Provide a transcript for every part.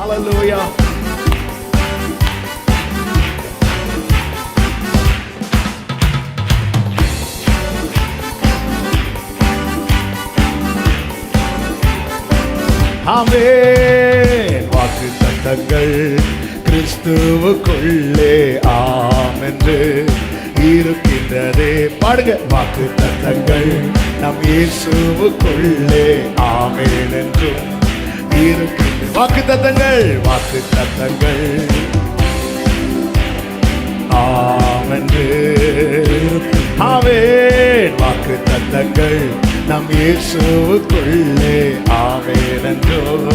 Hallelujah. ஆமென். வாக்கு தத்தங்கள் கிறிஸ்துவுக்குள்ளே ஆம் என்று இருக்கின்றதே. பாடுங்க. வாக்கு தத்தங்கள் நம் இயேசுவுக்குள்ளே ஆமேன் என்றும் இருக்கின்ற வாக்கு தத்தங்கள் வாக்கு தத்தங்கள். ஆமென்று. ஆவேன் வாக்கு தத்தங்கள் நம் இயேசுக்குள்ளே ஆவேன் என்றோ.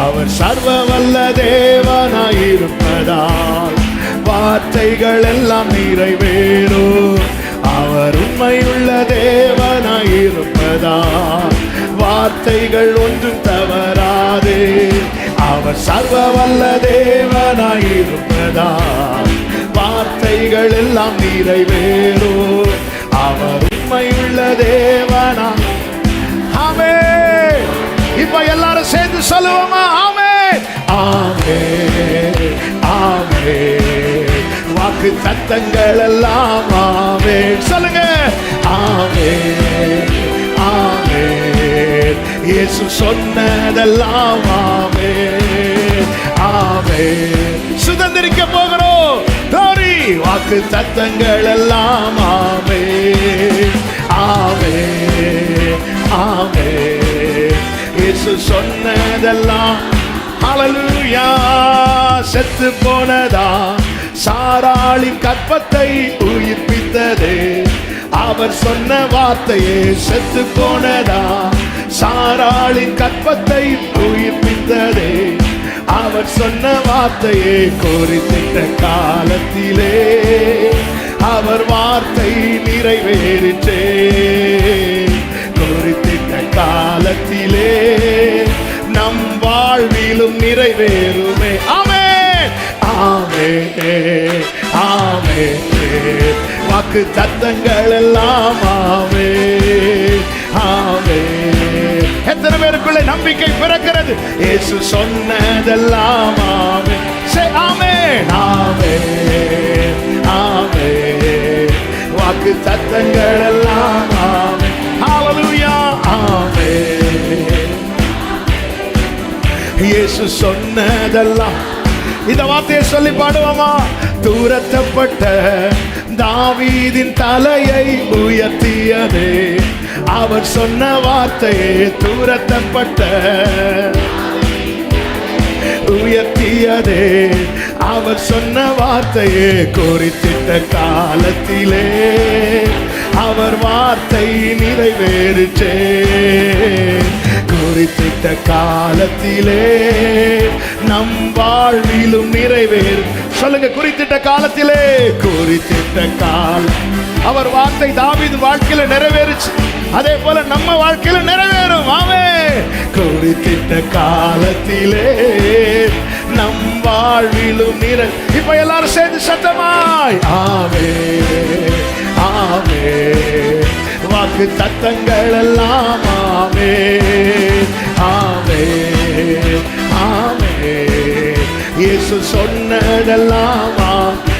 அவர் சர்வ வல்ல தேவனாயிருப்பதால் வார்த்தைகள் எல்லாம் நிறைவேறும் அவர் உண்மையுள்ள தேவனாயிருப்பதால் வார்த்தைகள் ஒன்றும் அவர் சர்வ வல்ல தேவனாயிருப்பதா? வார்த்தைகள் எல்லாம் நிறைவேறும் அவர் உண்மையுள்ள தேவனா? ஆமே. இப்ப எல்லாரும் சேர்ந்து சொல்லுவோமா? ஆமே. ஆமே. ஆமே. வாக்கு தத்தங்கள் எல்லாம் ஆமே. சொல்லுங்க. ஆமே. ஆமே. இயேசு சொன்னதெல்லாம் ஆமே. ஆமே சுதந்திரிக்க போகிறோம். தோரி வாக்கு தத்தங்கள் எல்லாம் ஆமே. ஆமே ஆமே. இயேசு சொன்னதெல்லாம் ஹalleluya செத்து போனதா? சாராளின் கற்பத்தை உயிர்ப்பித்ததே. அவர் சொன்ன வார்த்தையே செத்து போனதா? சாராளின் கற்பத்தை உயிர்ப்பித்ததே சொன்ன வார்த்தையே கோரித்திட்ட காலத்திலே அவர் வார்த்தை நிறைவேறிற்றே. குறித்திட்ட காலத்திலே நம் வாழ்விலும் நிறைவேறுமே. ஆமே ஆமே ஆமே வாக்கு தத்தங்கள் எல்லாம் ஆமே நம்பிக்கை பிறக்கிறது. இயேசு சொன்னதெல்லாம் ஆமே சே ஆமே ஆமே ஆமே வாக்கு தத்தங்கள் எல்லாம் ஆமே ஹalleluya ஆமே இயேசு சொன்னதெல்லாம். இந்த வார்த்தையை சொல்லி பாடுவோமா? தூரத்தப்பட்ட தாவீதின் தலையை உயர்த்தியதே. அவர் சொன்ன வார்த்தையே தூரத்தப்பட்ட உயர்த்தியதே அவர் சொன்ன வார்த்தையே குறித்திட்ட காலத்திலே. அவர் வார்த்தை நிறைவேறுச்சே. குறித்திட்ட காலத்திலே நம் வாழ்விலும் நிறைவேறு. சொல்லுங்க குறித்திட்ட காலத்திலே குறித்திட்ட காலம் அவர் வார்த்தை தாவிது வாழ்க்கையில நிறைவேறுச்சு. அதே போல நம்ம வாழ்க்கையில நிறைவேறும். ஆமே. குறித்திட்ட காலத்திலே நம் வாழ்விலும் நிறை இப்ப எல்லாரும் சேர்ந்து சத்தமாய் ஆமே ஆமே. வாக்கு தத்தங்கள் எல்லாம் ஆமே ஆமே ஆமே. இயேசு சொன்னதெல்லாம் ஆமே.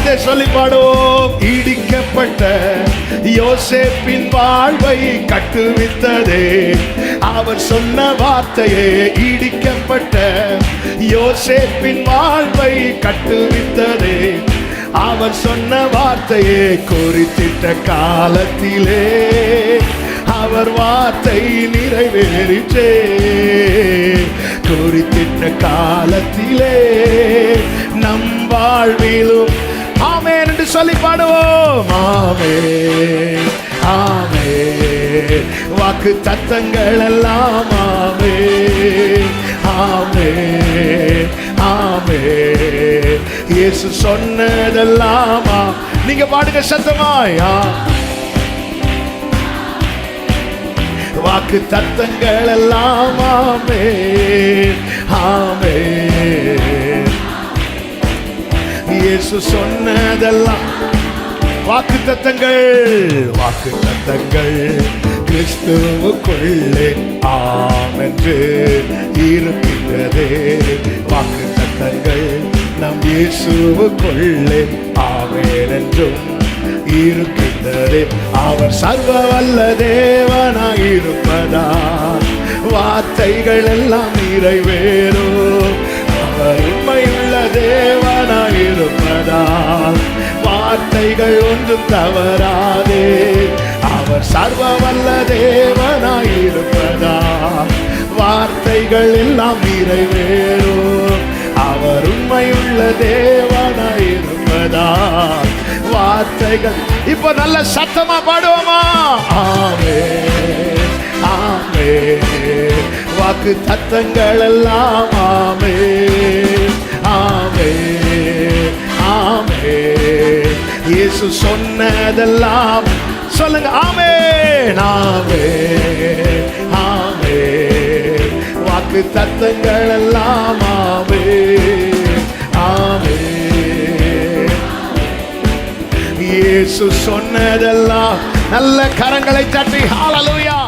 இந்த வார்த்தை சொல்லி பாடுவோம். இடிக்கப்பட்ட யோசேப்பின் வாழ்வை கட்டுவித்ததே. அவர் சொன்ன வார்த்தையே இடிக்கப்பட்ட யோசேப்பின் வாழ்வை கட்டுவித்ததே. அவர் சொன்ன வார்த்தையே குறித்திட்ட காலத்திலே அவர் வார்த்தை நிறைவேறிற்றே. குறித்திட்ட காலத்திலே நம் வாழ்விலும் சொல்லி பாடுவோம். ஆமே ஆமே வாக்கு தத்தங்கள் எல்லாம் ஆமே ஆமே ஆமே. இயேசு சொன்னதெல்லாம் நீங்க பாடுங்க சத்தமாயா வாக்கு வாக்கு தத்தங்கள் எல்லாம் ஆமே ஆமே. இயேசு சொன்னதெல்லாம் வாக்கு தத்தங்கள் வாக்கு தத்தங்கள். கிறிஸ்துவுக்குள்ளே ஆமென்று இருக்கின்றதே. வாக்கு தத்தங்கள் நம் இயேசுவுக்குள்ளே ஆமென் என்றும் இருக்கின்றதே. அவர் சர்வ வல்ல தேவனாய் இருப்பதா வார்த்தைகள் எல்லாம் நிறைவேறும். அவர் உண்மையுள்ள தேவனாய் வார்த்தைகள் ஒன்றும் தவறாதே. அவர் சர்வ வல்ல தேவனாயிருப்பதா? வார்த்தைகள் எல்லாம் நிறைவேறும் அவர் உண்மையுள்ள தேவனாய் இருப்பதால் வார்த்தைகள் இப்ப நல்ல சத்தமா பாடுவோமா? ஆமே ஆமே. வாக்கு தத்தங்கள் எல்லாம் ஆமே. இயேசு சொன்னதெல்லாம் சொல்லுங்க ஆமே ஆமே ஆமே வாக்கு தத்தங்கள் எல்லாம் ஆமே ஆமே இயேசு சொன்னதெல்லாம் நல்ல கரங்களை தட்டி ஹalleluya.